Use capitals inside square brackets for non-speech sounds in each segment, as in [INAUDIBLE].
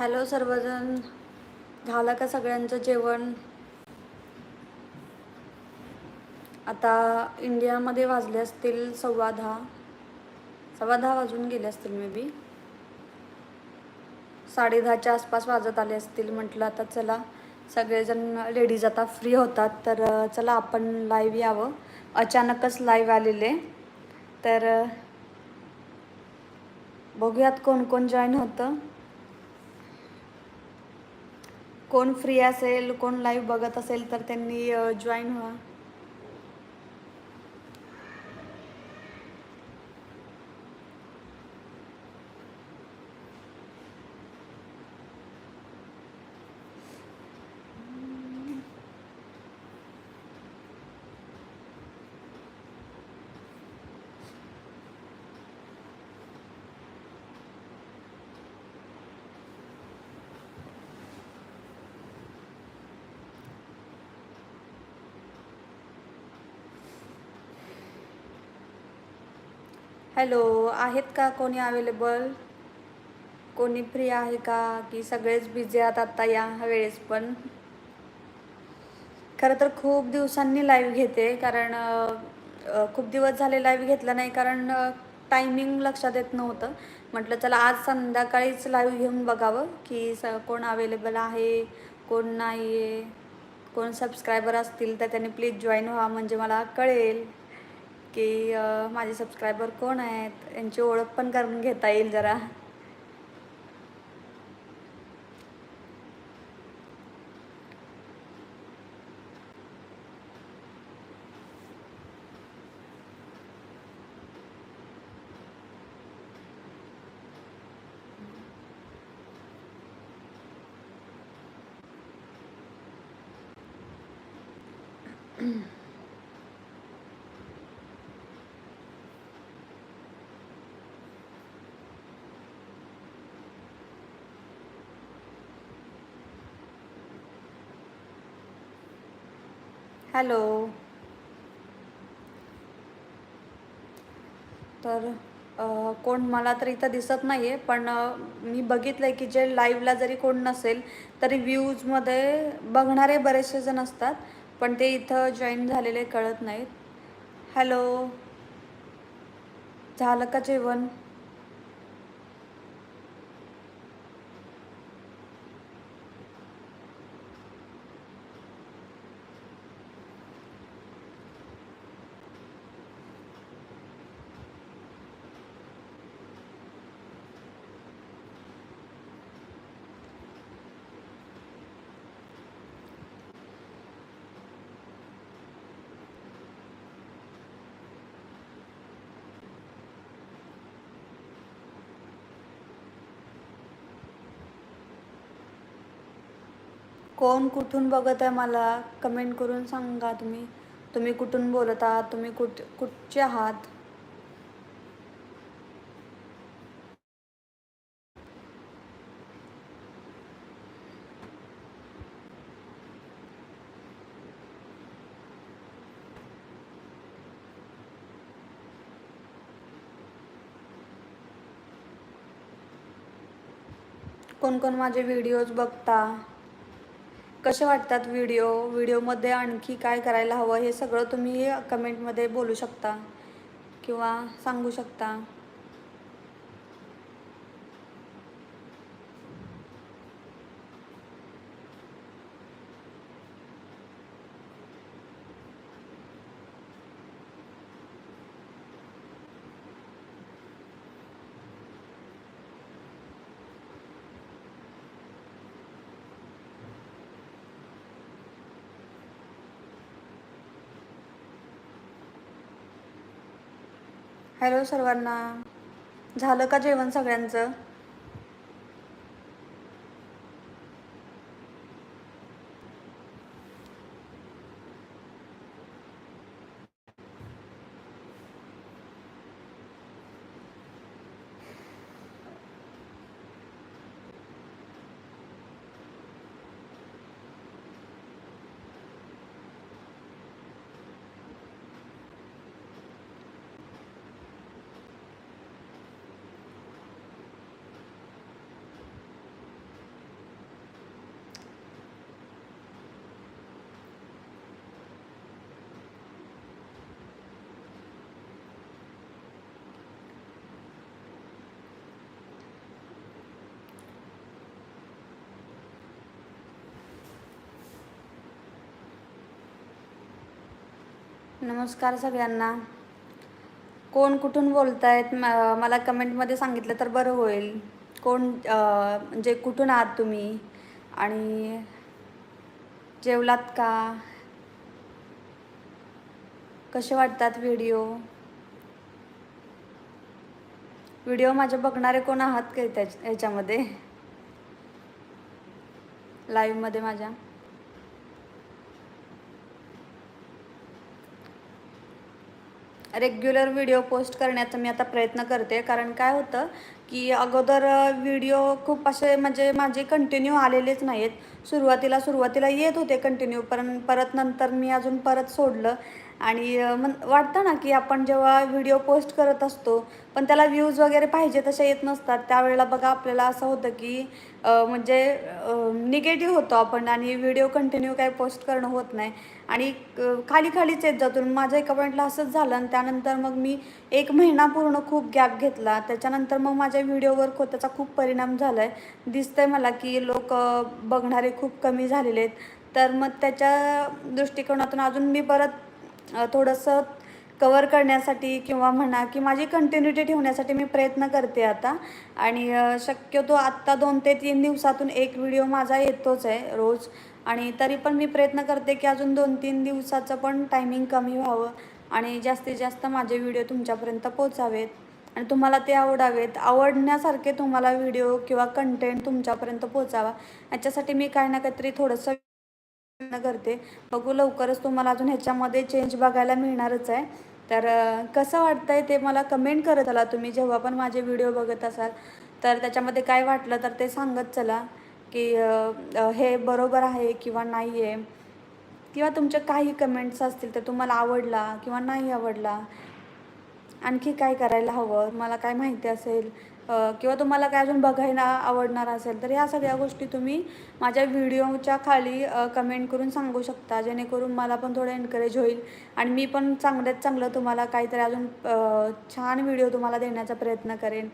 Hello सर्वजण. झालं का सगळ्यांचं जेवण? आता इंडियामध्ये वाजले असतील सव्वा दहा. सव्वा दहा वाजून गेले असतील मे बी साडे दहाच्या आसपास वाजत आले असतील. म्हटलं आता चला सगळेजण लेडीज आता फ्री होतात. तर चला आपण लाईव्ह यावं. अचानकच लाईव्ह आलेले. तर बघूयात कोण कोण जॉईन होतं. कोण फ्री असेल कोण लाईव्ह बघत असेल तर त्यांनी जॉईन व्हा. हॅलो आहेत का कोणी अवेलेबल कोणी फ्री आहे का? की सगळेच बिझी आहात आत्ता या वेळेस पण? खरं तर खूप दिवसांनी लाईव्ह घेते कारण खूप दिवस झाले लाईव्ह घेतला नाही कारण टायमिंग लक्षात येत नव्हतं. म्हटलं चला आज संध्याकाळीच लाईव्ह घेऊन बघावं की स कोण अवेलेबल आहे कोण नाही आहे कोण सबस्क्रायबर असतील तर त्यांनी प्लीज जॉईन व्हा म्हणजे मला कळेल. की माझे सबस्क्रायबर कोण आहेत? यांची ओळख पण करून घेता येईल जरा. [CLEARS THROAT] हॅलो. तर कोण मला तर इथं दिसत नाही आहे पण मी बघितलं आहे की जे लाईव्हला जरी कोण नसेल तरी व्ह्यूजमध्ये बघणारे बरेचसे जण असतात पण ते इथं जॉईन झालेले कळत नाहीत. हॅलो. झालं का जेवण? कोण कुठून बघत आहे मला कमेंट करून सांगा तुम्ही. तुम्ही कुठून बोलत आहात? तुम्ही कुठ कुठचे आहात? कोण कोण माझे व्हिडिओज बघता? कसे वाटतात व्हिडिओ व्हिडिओमध्ये आणखी काय करायला हवं? हे सगळं तुम्ही कमेंटमध्ये बोलू शकता किंवा सांगू शकता. हॅलो सर्वांना. झालं का जेवण सगळ्यांचं? नमस्कार सगळ्यांना. कोण कुठून बोलत म- मला कमेंटमध्ये सांगितलं तर बरं होईल. कोण म्हणजे कुठून आहात तुम्ही? आणि जेवलात का? कसे वाटतात व्हिडिओ? व्हिडिओ माझे बघणारे कोण आहात का त्या ह्याच्यामध्ये लाईव्हमध्ये माझ्या? रेग्युलर व्हिडिओ पोस्ट करण्याचा मी आता प्रयत्न करते. कारण काय होतं की अगोदर व्हिडिओ खूप असे म्हणजे माझे कंटिन्यू आलेलेच नाहीत सुरुवातीला सुरुवातीला येत होते कंटिन्यू पण परत नंतर मी अजून परत सोडलं. आणि मन वाटतं ना की आपण जेव्हा व्हिडिओ पोस्ट करत असतो पण त्याला व्ह्यूज वगैरे पाहिजे तसे येत नसतात त्यावेळेला बघा आपल्याला असं होतं की म्हणजे निगेटिव्ह होतो आपण आणि व्हिडिओ कंटिन्यू काही पोस्ट करणं होत नाही. आणि खाली खालीच येत जातो. माझ्या एका पॉईंटला असंच झालं आणि त्यानंतर मग मी एक महिना पूर्ण खूप गॅप घेतला. त्याच्यानंतर मग माझ्या व्हिडिओवर खू त्याचा खूप परिणाम झाला आहे दिसतंय मला की लोक बघणारे खूप कमी झालेले आहेत. तर मग त्याच्या दृष्टिकोनातून अजून मी परत थोडंसं कवर करण्यासाठी किंवा म्हणा की माझी कंटिन्युटी ठेवण्यासाठी मी प्रयत्न करते आता. आणि शक्यतो आत्ता दोन ते तीन दिवसातून एक व्हिडिओ माझा येतोच आहे रोज. आणि तरी पण मी प्रयत्न करते की अजून दोन तीन दिवसाचं पण टायमिंग कमी व्हावं आणि जास्तीत जास्त माझे व्हिडिओ तुमच्यापर्यंत पोचावेत आणि तुम्हाला ते आवडावेत. आवडण्यासारखे तुम्हाला व्हिडिओ किंवा कंटेंट तुमच्यापर्यंत पोचावा याच्यासाठी मी काही ना काहीतरी थोडंसं करते. बघू लवकरच तुम्हाला अजून ह्याच्यामध्ये चेंज बघायला मिळणारच आहे. तर कसं कसं वाटतंय ते मला कमेंट करत चला तुम्ही. जेव्हा पण माझे व्हिडिओ बघत असाल तर त्याच्यामध्ये काय वाटलं तर ते सांगत चला की हे बरोबर आहे किंवा नाही आहे किंवा तुमचे काही कमेंट्स असतील तर तुम्हाला आवडला किंवा नाही आवडला आणखी काय करायला हवं? मला काय माहिती असेल? किंवा तुम्हाला काय अजून बघायला आवडणार असेल तर ह्या सगळ्या गोष्टी तुम्ही माझ्या व्हिडिओच्या खाली कमेंट करून सांगू शकता. जेणेकरून मला पण थोडं एनकरेज होईल आणि मी पण चांगल्यात चांगलं तुम्हाला काहीतरी अजून छान व्हिडिओ तुम्हाला देण्याचा प्रयत्न करेन.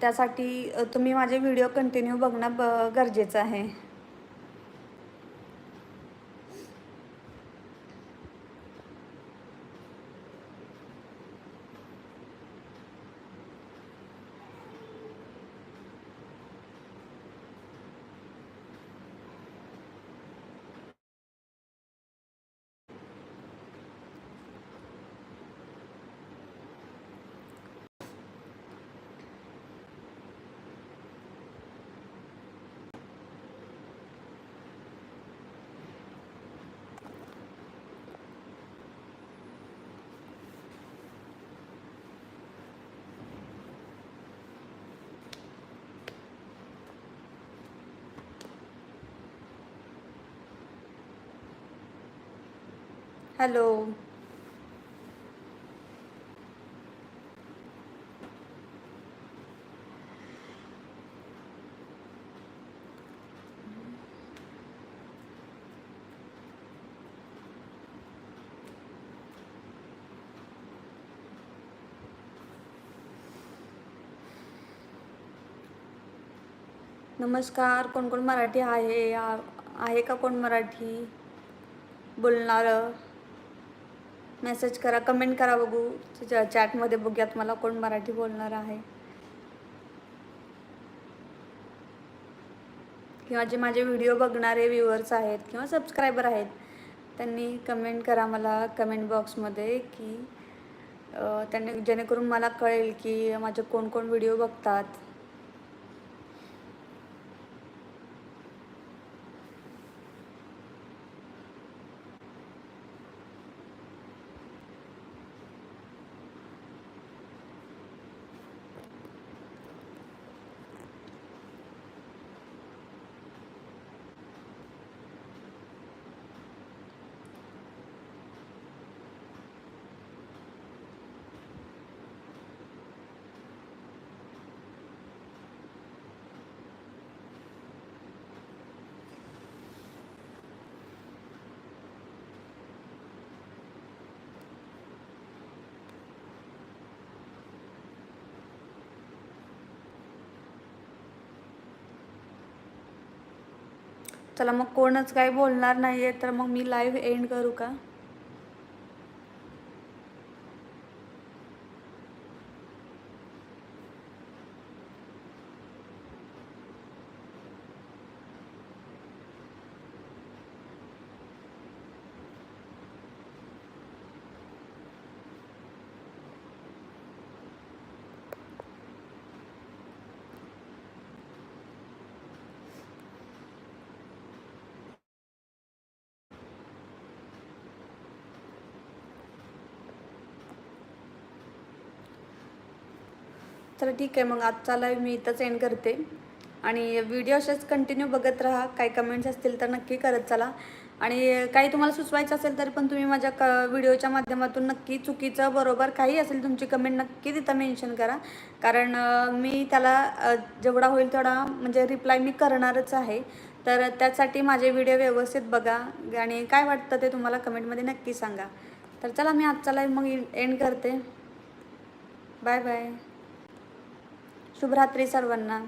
त्यासाठी तुम्ही माझे व्हिडिओ कंटिन्यू बघणं ब गरजेचं आहे. हॅलो. नमस्कार कोण कोण मराठी आहे? आ- आहे का कोण मराठी? बोलणारं? मेसेज करा कमेंट करा बघू. चॅटमध्ये बघूयात मला कोण मराठी बोलणार आहे. किंवा जे माझे व्हिडिओ बघणारे व्ह्युअर्स आहेत किंवा सबस्क्रायबर आहेत त्यांनी कमेंट करा मला कमेंट बॉक्समध्ये की त्यांनी जेणेकरून मला कळेल की माझे कोण कोण व्हिडिओ बघतात. चला मग कोणच काही बोलणार नाही आहे तर मग मी लाईव्ह एंड करू का? चला ठीक आहे मग आजचा लाईव्ह मी इथंच एंड करते. आणि व्हिडिओ असेच कंटिन्यू बघत राहा. काही कमेंट्स असतील तर नक्की करत चला. आणि काही तुम्हाला सुचवायचं असेल तरी पण तुम्ही माझ्या क व्हिडिओच्या माध्यमातून नक्की चुकीचं बरोबर काही असेल तुमची कमेंट नक्की तिथं मेन्शन करा. कारण मी त्याला जेवढा होईल तेवढा म्हणजे रिप्लाय मी करणारच आहे. तर त्यासाठी माझे व्हिडिओ व्यवस्थित बघा. आणि काय वाटतं ते तुम्हाला कमेंटमध्ये नक्की सांगा. तर चला मी आजचा लाईव्ह मग एंड करते. बाय बाय शुभरात्री सर्वांना.